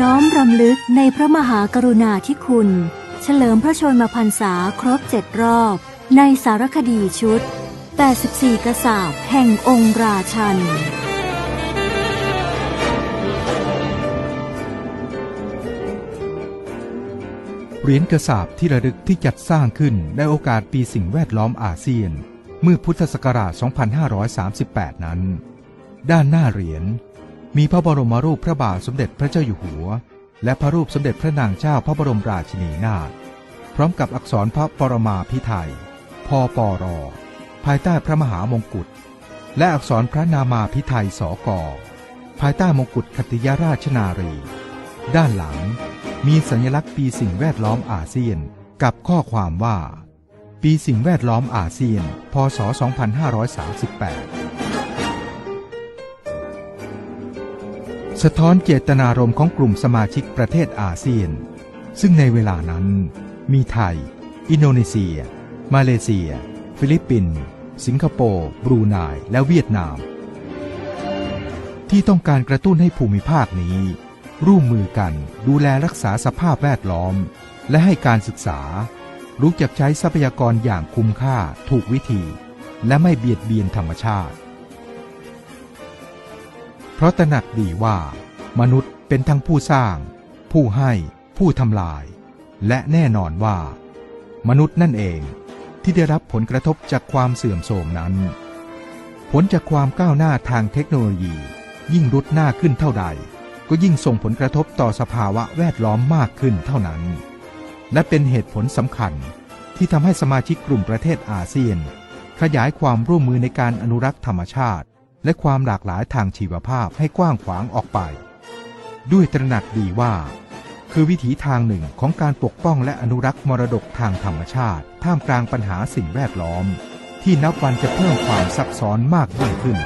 น้อมรำลึกในพระมหากรุณาธิคุณ เฉลิมพระชนมพรรษาครบเจ็ดรอบ ในสารคดีชุด 84 กษัตริย์แห่งองค์ราชันเหรียญกระสาบที่ระลึกที่จัดสร้างขึ้นในโอกาสปีสิ่งแวดล้อมอาเซียน เมื่อพุทธศักราช 2538 นั้น ด้านหน้าเหรียญ มีพระบรมรูปพระบาทสมเด็จพระเจ้าอยู่หัว และพระรูปสมเด็จพระนางเจ้าพระบรมราชินีนาถพร้อมกับอักษรพระปรมาพิไทยพอปอรอภายใต้พระมหามงกุฎและอักษรพระนามาพิไทยสกภายใต้มงกุฎคติยราชนารี ด้านหลังมีสัญลักษณ์ปีสิ่งแวดล้อมอาเซียนกับข้อความว่า ปีสิ่งแวดล้อมอาเซียน พศ 2538 สะท้อนเจตนารมณ์ของกลุ่มสมาชิกประเทศอาเซียน ซึ่งในเวลานั้น มีไทย อินโดนีเซีย มาเลเซีย ฟิลิปปินส์สิงคโปร์บรูไนและเวียดนาม ที่ต้องการกระตุ้นให้ภูมิภาคนี้ ร่วมมือกันดูแลรักษาสภาพแวดล้อม และให้การศึกษา รู้จักใช้ทรัพยากรอย่างคุ้มค่าถูกวิธี และไม่เบียดเบียนธรรมชาติ เพราะตระหนักดีว่า มนุษย์เป็นทั้งผู้สร้าง ผู้ให้ ผู้ทำลาย และแน่นอนว่า มนุษย์นั่นเองที่ได้รับผลกระทบจากความเสื่อมโทรมนั้น ผลจากความก้าวหน้าทางเทคโนโลยี ยิ่งรุดหน้าขึ้นเท่าใด ก็ยิ่งส่งผลกระทบต่อสภาวะแวดล้อมมากขึ้นเท่านั้น และเป็นเหตุผลสำคัญที่ทำให้สมาชิกกลุ่มประเทศอาเซียน ขยายความร่วมมือในการอนุรักษ์ธรรมชาติ และความหลากหลายทางชีวภาพให้กว้างขวางออกไป ด้วยตระหนักดีว่า คือวิถีทางหนึ่งของการปกป้องและอนุรักษ์มรดกทางธรรมชาติ ท่ามกลางปัญหาสิ่งแวดล้อม ที่นับวันจะเพิ่มความซับซ้อนมากยิ่งขึ้น